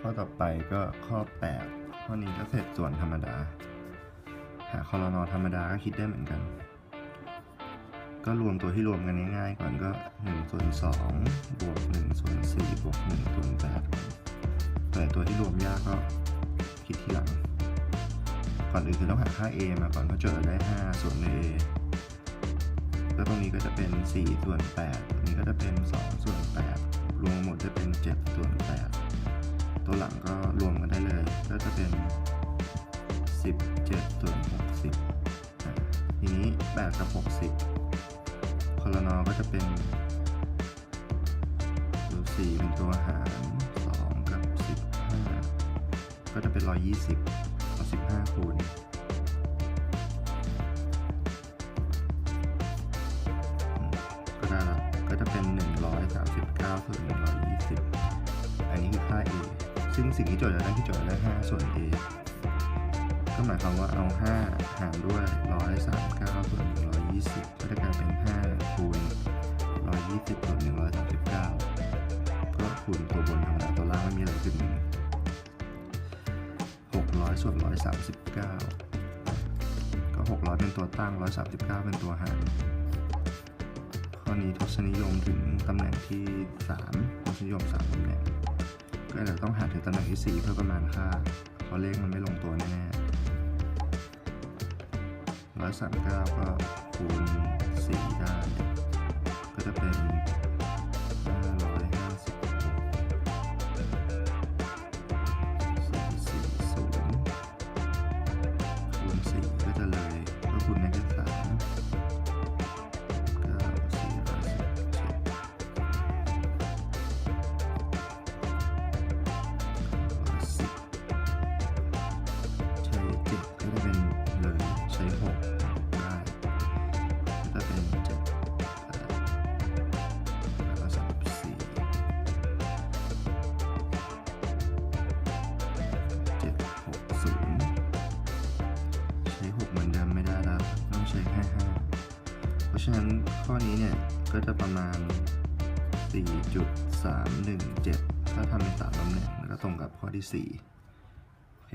ข้อต่อไปก็ข้อ 8 ข้อนี้ก็เศษส่วนธรรมดา หาคอรนอธรรมดาก็คิดได้เหมือนกัน ก็รวมตัวที่รวมกันง่ายๆก่อนก็1ส่วน2บวก1ส่วน4บวก1ส่วน8แต่ตัวที่รวมยากก็คิดทีหลัง ก่อนอื่นคือต้องหาค่า a มาก่อนเพราะโจทย์เราได้ 5 ส่วน a แล้วตรงนี้ก็จะเป็น 4 ส่วน8ตรงนี้ก็จะเป็น 2 ส่วน 8 รวมหมดจะเป็น 7 ส่วน8 หลังก็รวมกันได้เลย ก็จะเป็น 17ส่วน60 ทีนี้ 8 กับ 60คอรนอก็จะเป็นตัว4เป็นตัวหาร 2 กับ 15 ก็จะเป็น 120เอา15 คูณก็ได้ละก็จะเป็น 139ส่วน120 อันนี้คือค่า a ซึ่งสิ่งที่โจทย์จะได้ที่โจทย์ได้ 5 ส่วน a ก็หมายความว่าเอา 5 หารด้วย 139 ส่วน 120 ก็จะกลายเป็น 5 คูณ 120 ส่วน 139 ก็คูณตัวบนธรรมดาตัวล่างไม่มีอะไรขึ้น600 ส่วน 139 ก็ 600 เป็นตัวตั้ง 139 เป็นตัวหารข้อนี้ทศนิยมถึงตำแหน่งที่ 3 ทศนิยม 3 ตำแหน่ง ก็จะต้องหาถึงตำแหน่งที่ 4 เพื่อประมาณค่า เพราะเลขมันไม่ลงตัวแน่ๆ139ก็คูณ4ได้ ก็จะเป็น ช้หกเหมือนเดิมไม่ได้แล้ว ต้องใช้แค่ห้าเพราะฉะนั้นข้อนี้เนี่ย ก็จะประมาณ 4.317 ถ้าทำเป็นสามลำแหน่งแล้วก็ตรงกับข้อที่ 4 โอเค